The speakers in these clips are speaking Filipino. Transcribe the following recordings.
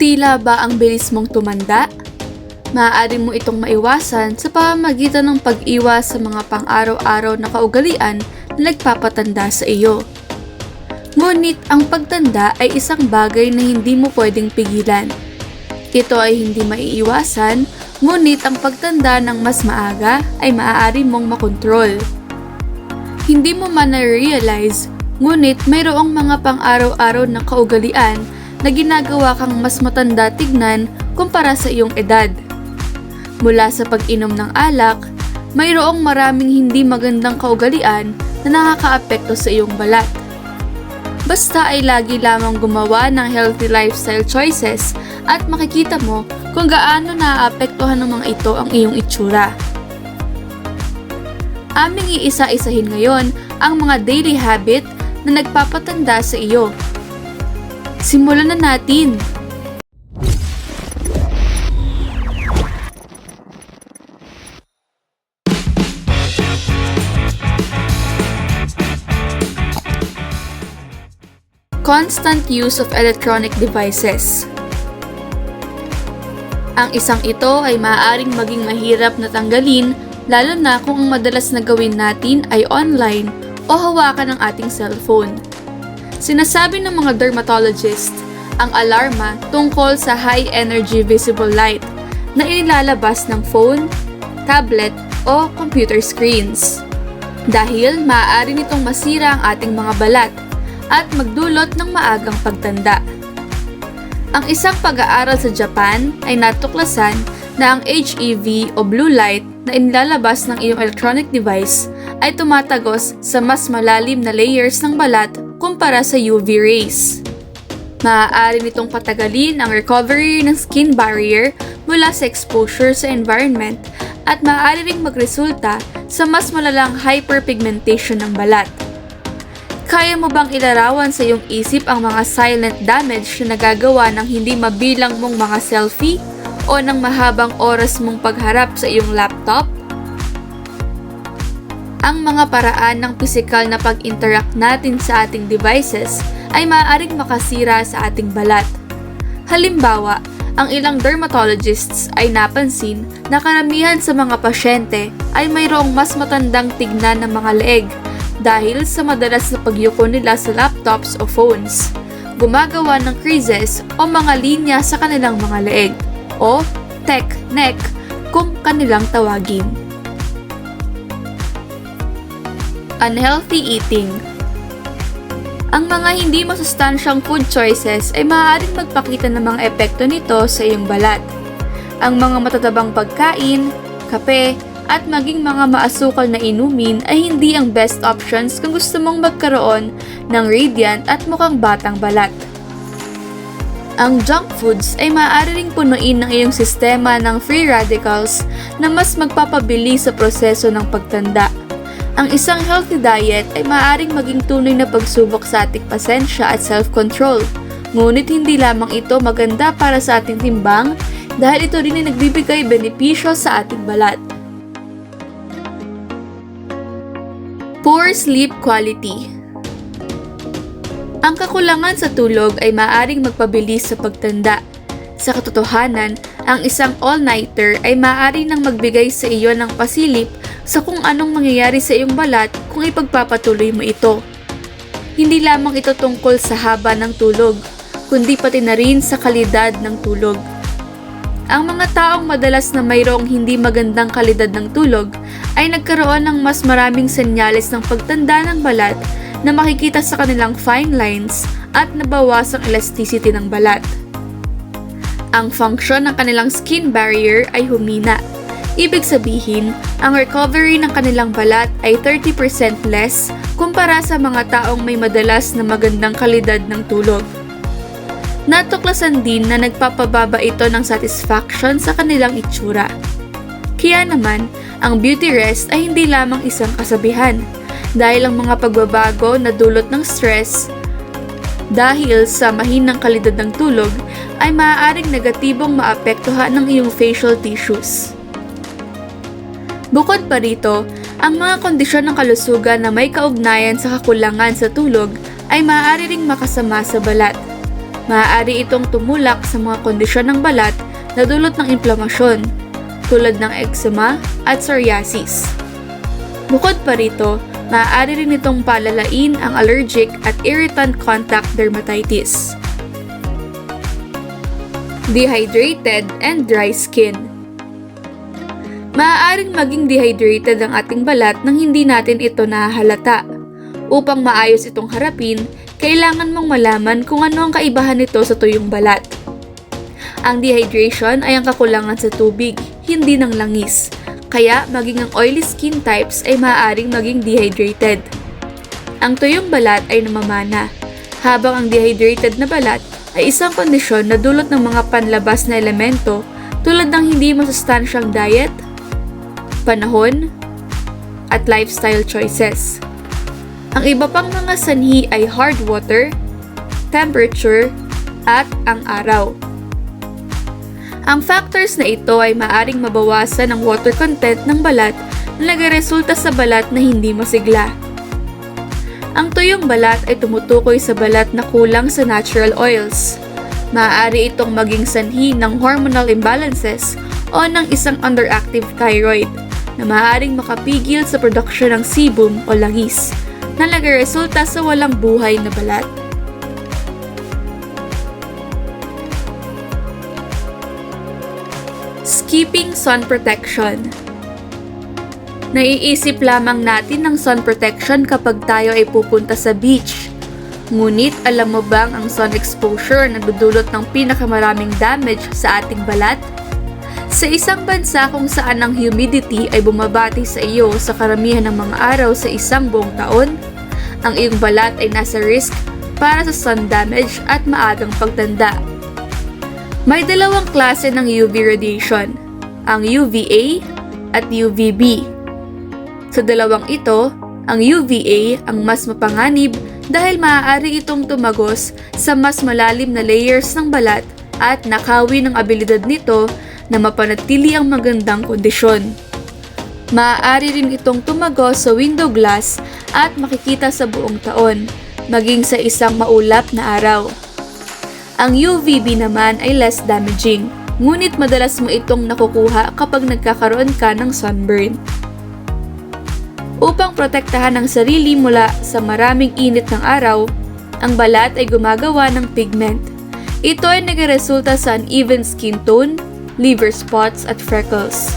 Tila ba ang bilis mong tumanda? Maaari mo itong maiwasan sa pamamagitan ng pag-iwas sa mga pang-araw-araw na kaugalian na nagpapatanda sa iyo. Ngunit ang pagtanda ay isang bagay na hindi mo pwedeng pigilan. Ito ay hindi maiiwasan, ngunit ang pagtanda ng mas maaga ay maaari mong makontrol. Hindi mo man na-realize, ngunit mayroong mga pang-araw-araw na kaugalian na ginagawa kang mas matanda tignan kumpara sa iyong edad. Mula sa pag-inom ng alak, mayroong maraming hindi magandang kaugalian na nakakaapekto sa iyong balat. Basta ay lagi lamang gumawa ng healthy lifestyle choices at makikita mo kung gaano naaapektuhan ng mga ito ang iyong itsura. Aming iisa-isahin ngayon ang mga daily habit na nagpapatanda sa iyo. Simulan na natin! Constant use of electronic devices. Ang isang ito ay maaaring maging mahirap na tanggalin lalo na kung ang madalas na gawin natin ay online o hawakan ng ating cellphone. Sinasabi ng mga dermatologist ang alarma tungkol sa high energy visible light na inilalabas ng phone, tablet o computer screens. Dahil maaari nitong masira ang ating mga balat at magdulot ng maagang pagtanda. Ang isang pag-aaral sa Japan ay natuklasan na ang HEV o blue light na inilalabas ng iyong electronic device ay tumatagos sa mas malalim na layers ng balat kumpara sa UV rays. Maaari nitong patagalin ang recovery ng skin barrier mula sa exposure sa environment at maaari ring magresulta sa mas malalang hyperpigmentation ng balat. Kaya mo bang ilarawan sa iyong isip ang mga silent damage na nagagawa ng hindi mabilang mong mga selfie o ng mahabang oras mong pagharap sa iyong laptop? Ang mga paraan ng pisikal na pag-interact natin sa ating devices ay maaaring makasira sa ating balat. Halimbawa, ang ilang dermatologists ay napansin na karamihan sa mga pasyente ay mayroong mas matandang tignan ng mga leeg dahil sa madalas na pagyuko nila sa laptops o phones. Gumagawa ng creases o mga linya sa kanilang mga leeg o tech neck kung kanilang tawagin. Unhealthy eating Ang mga hindi masustansyang food choices ay maaaring magpakita ng mga epekto nito sa iyong balat. Ang mga matatabang pagkain, kape, at maging mga maasukal na inumin ay hindi ang best options kung gusto mong magkaroon ng radiant at mukhang batang balat. Ang junk foods ay maaari ring punuin ng iyong sistema ng free radicals na mas magpapabili sa proseso ng pagtanda. Ang isang healthy diet ay maaaring maging tunay na pagsubok sa ating pasensya at self-control. Ngunit hindi lamang ito maganda para sa ating timbang dahil ito rin ay nagbibigay benepisyo sa ating balat. Poor sleep quality. Ang kakulangan sa tulog ay maaring magpabilis sa pagtanda. Sa katotohanan, ang isang all-nighter ay maaari nang magbigay sa iyo ng pasilip sa kung anong mangyayari sa iyong balat kung ipagpapatuloy mo ito. Hindi lamang ito tungkol sa haba ng tulog, kundi pati na rin sa kalidad ng tulog. Ang mga taong madalas na mayroong hindi magandang kalidad ng tulog ay nagkaroon ng mas maraming senyales ng pagtanda ng balat na makikita sa kanilang fine lines at nabawasang elasticity ng balat. Ang function ng kanilang skin barrier ay humina. Ibig sabihin, ang recovery ng kanilang balat ay 30% less kumpara sa mga taong may madalas na magandang kalidad ng tulog. Natuklasan din na nagpapababa ito ng satisfaction sa kanilang itsura. Kaya naman, ang beauty rest ay hindi lamang isang kasabihan dahil ang mga pagbabago na dulot ng stress dahil sa mahinang kalidad ng tulog ay maaaring negatibong maapektuhan ng iyong facial tissues. Bukod pa rito, ang mga kondisyon ng kalusugan na may kaugnayan sa kakulangan sa tulog ay maaari ring makasama sa balat. Maaari itong tumulak sa mga kondisyon ng balat na dulot ng inflamasyon, tulad ng eczema at psoriasis. Bukod pa rito, maaari rin itong palalain ang allergic at irritant contact dermatitis. Dehydrated and dry skin. Maaaring maging dehydrated ang ating balat nang hindi natin ito nahahalata. Upang maayos itong harapin, kailangan mong malaman kung ano ang kaibahan nito sa tuyong balat. Ang dehydration ay ang kakulangan sa tubig, hindi ng langis. Kaya maging ang oily skin types ay maaaring maging dehydrated. Ang tuyong balat ay namamana, habang ang dehydrated na balat ay isang kondisyon na dulot ng mga panlabas na elemento tulad ng hindi masustansyang diet, panahon, at lifestyle choices. Ang iba pang mga sanhi ay hard water, temperature, at ang araw. Ang factors na ito ay maaring mabawasan ang water content ng balat na nagresulta sa balat na hindi masigla. Ang tuyong balat ay tumutukoy sa balat na kulang sa natural oils. Maaari itong maging sanhi ng hormonal imbalances o ng isang underactive thyroid na maaaring makapigil sa produksyon ng sebum o langis na nagresulta sa walang buhay na balat. Skipping sun protection Naiisip lamang natin ng sun protection kapag tayo ay pupunta sa beach. Ngunit alam mo bang ang sun exposure nagdudulot ng pinakamaraming damage sa ating balat? Sa isang bansa kung saan ang humidity ay bumabati sa iyo sa karamihan ng mga araw sa isang buong taon, ang iyong balat ay nasa risk para sa sun damage at maagang pagtanda. May dalawang klase ng UV radiation, ang UVA at UVB. Sa dalawang ito, ang UVA ang mas mapanganib dahil maaari itong tumagos sa mas malalim na layers ng balat at nakawi ng abilidad nito na mapanatili ang magandang kondisyon. Maaari rin itong tumagos sa window glass at makikita sa buong taon, maging sa isang maulap na araw. Ang UVB naman ay less damaging, ngunit madalas mo itong nakukuha kapag nagkakaroon ka ng sunburn. Upang protektahan ang sarili mula sa maraming init ng araw, ang balat ay gumagawa ng pigment. Ito ay nagresulta sa uneven skin tone, liver spots at freckles.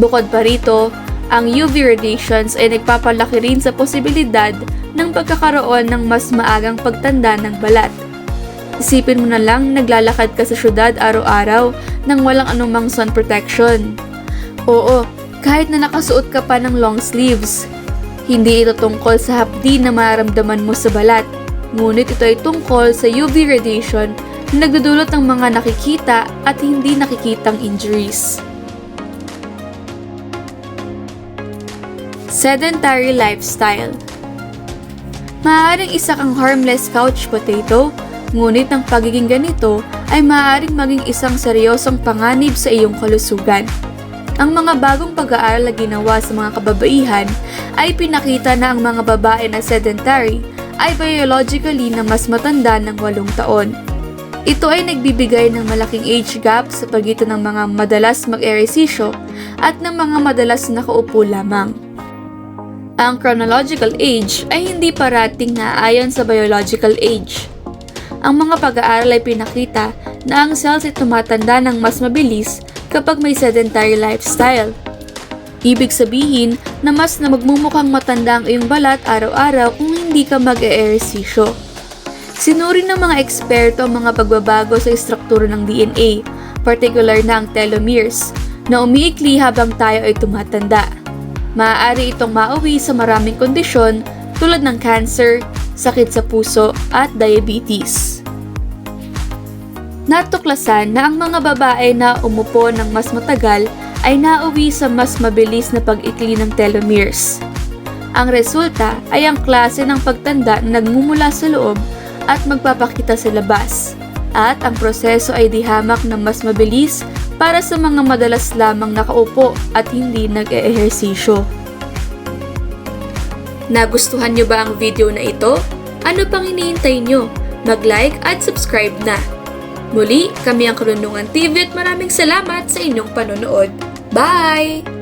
Bukod pa rito, ang UV radiations ay nagpapalaki rin sa posibilidad ng pagkakaroon ng mas maagang pagtanda ng balat. Isipin mo na lang naglalakad ka sa syudad araw-araw nang walang anumang sun protection. Oo, kahit na nakasuot ka pa ng long sleeves. Hindi ito tungkol sa hapdi na maramdaman mo sa balat, ngunit ito ay tungkol sa UV radiation na nagdudulot ng mga nakikita at hindi nakikitang injuries. Sedentary lifestyle Maaaring isa kang harmless couch potato, ngunit ang pagiging ganito ay maaaring maging isang seryosong panganib sa iyong kalusugan. Ang mga bagong pag-aaral na ginawa sa mga kababaihan ay pinakita na ang mga babae na sedentary ay biologically na mas matanda ng walong taon. Ito ay nagbibigay ng malaking age gap sa pagitan ng mga madalas mag-eresisyo at ng mga madalas nakaupo lamang. Ang chronological age ay hindi parating na ayon sa biological age. Ang mga pag-aaral ay pinakita na ang cells ay tumatanda ng mas mabilis kapag may sedentary lifestyle. Ibig sabihin na mas na magmumukhang matanda ang iyong balat araw-araw kung hindi ka mag-eehersisyo. Sinuri ng mga eksperto ang mga pagbabago sa istruktura ng DNA, particular na ang telomeres, na umiikli habang tayo ay tumatanda. Maaari itong mauwi sa maraming kondisyon tulad ng cancer, sakit sa puso at diabetes. Natuklasan na ang mga babae na umupo ng mas matagal ay nauwi sa mas mabilis na pag-ikli ng telomeres. Ang resulta ay ang klase ng pagtanda na nagmumula sa loob at magpapakita sa labas. At ang proseso ay dihamak na mas mabilis para sa mga madalas lamang nakaupo at hindi nag-eehersisyo. Nagustuhan niyo ba ang video na ito? Ano pang iniintay niyo? mag-like at subscribe na. Muli, kami ang Karunungan TV at maraming salamat sa inyong panonood. Bye!